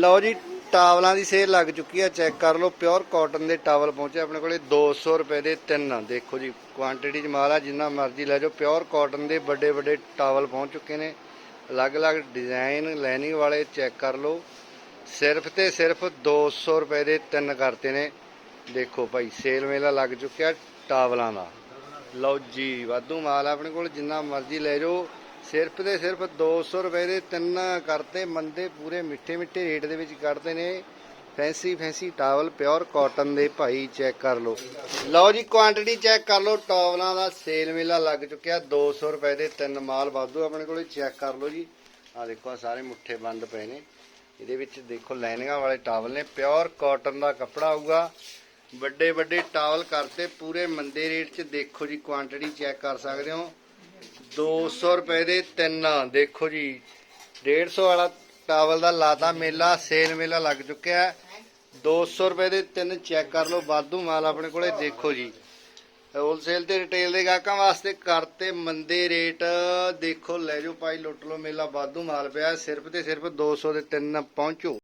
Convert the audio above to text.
ਲਓ ਜੀ, ਟਾਵਲਾਂ ਦੀ ਸੇਲ ਲੱਗ ਚੁੱਕੀ ਹੈ ਚੈੱਕ ਕਰ ਲਓ ਪਿਓਰ ਕਾਟਨ ਦੇ ਟਾਵਲ ਪਹੁੰਚੇ ਆਪਣੇ ਕੋਲੇ 200 ਰੁਪਏ ਦੇ ਤਿੰਨ ਦੇਖੋ ਜੀ ਕੁਆਂਟੀਟੀ ਚ ਮਾਲ ਆ, ਜਿੰਨਾ ਮਰਜ਼ੀ ਲੈ ਜਾਓ ਪਿਓਰ ਕਾਟਨ ਦੇ ਵੱਡੇ ਵੱਡੇ ਟਾਵਲ ਪਹੁੰਚ ਚੁੱਕੇ ਨੇ, ਅਲੱਗ-ਅਲੱਗ ਡਿਜ਼ਾਈਨ ਲੈਨਿੰਗ ਵਾਲੇ, ਚੈੱਕ ਕਰ ਲਓ, ਸਿਰਫ ਤੇ ਸਿਰਫ 200 ਰੁਪਏ ਦੇ ਤਿੰਨ ਕਰਤੇ ਨੇ, ਦੇਖੋ ਭਾਈ, ਸੇਲ ਮੇਲਾ ਲੱਗ ਚੁੱਕਿਆ ਟਾਵਲਾਂ ਦਾ। ਲਓ ਜੀ, ਵਾਧੂ ਮਾਲ ਆ ਆਪਣੇ ਕੋਲ, ਜਿੰਨਾ ਮਰਜ਼ੀ ਲੈ ਜਾਓ ਸਿਰਫ ਤੇ ਸਿਰਫ 200 ਰੁਪਏ ਦੇ ਤਿੰਨ ਕਰਤੇ ਮੰਦੇ ਪੂਰੇ ਮਿੱਠੇ ਮਿੱਠੇ ਰੇਟ ਦੇ ਵਿੱਚ ਕੱਢਦੇ ਨੇ। Fancy fancy towel, pure cotton ਦੇ ਭਾਈ ਚੈੱਕ ਕਰ ਲਓ। ਲਓ ਜੀ ਕੁਆਂਟੀਟੀ ਚੈੱਕ ਕਰ ਲਓ। ਟਾਵਲਾਂ ਦਾ ਸੇਲ ਮੇਲਾ ਲੱਗ ਚੁੱਕਿਆ। 200 ਰੁਪਏ ਦੇ ਤਿੰਨ ਮਾਲ ਵਾਧੂ ਆਪਣੇ ਕੋਲੇ, ਚੈੱਕ ਕਰ ਲਓ ਜੀ। ਆ ਦੇਖੋ, ਆਹ ਸਾਰੇ ਮੁੱਠੇ ਬੰਦ ਪਏ ਨੇ। ਇਹਦੇ ਵਿੱਚ ਦੇਖੋ ਲਾਈਨਿੰਗਾਂ ਵਾਲੇ ਟਾਵਲ ਨੇ। ਪਿਓਰ ਕਾਟਨ ਦਾ ਕੱਪੜਾ ਆਊਗਾ। ਵੱਡੇ ਵੱਡੇ ਟਾਵਲ ਕਰਤੇ, ਪੂਰੇ ਮੰਦੇ ਰੇਟ 'ਚ ਦੇਖੋ ਜੀ ਕੁਆਂਟੀਟੀ ਚੈੱਕ ਕਰ ਸਕਦੇ ਹੋ। 200 ਰੁਪਏ ਦੇ ਤਿੰਨ ਦੇਖੋ ਜੀ 150 ਵਾਲਾ ਟਾਵਲ ਦਾ ਲਾਤਾ ਮੇਲਾ, ਸੇਲ ਮੇਲਾ ਲੱਗ ਚੁੱਕਿਆ ਹੈ। 200 ਰੁਪਏ ਦੇ ਤਿੰਨ ਚੈੱਕ ਕਰ ਲਓ, ਵਾਧੂ ਮਾਲ ਆਪਣੇ ਕੋਲੇ, ਦੇਖੋ ਜੀ। ਹੋਲਸੇਲ ਤੇ ਰਿਟੇਲ ਦੇ ਗਾਹਕਾਂ ਵਾਸਤੇ ਕਰਤੇ ਮੰਦੇ ਰੇਟ। ਦੇਖੋ, ਲੈ ਜਾਓ ਭਾਈ, ਲੁੱਟ ਲਓ ਮੇਲਾ, ਵਾਧੂ ਮਾਲ ਪਿਆ ਸਿਰਫ ਤੇ ਸਿਰਫ 200 ਦੇ ਤਿੰਨ ਪਹੁੰਚੋ।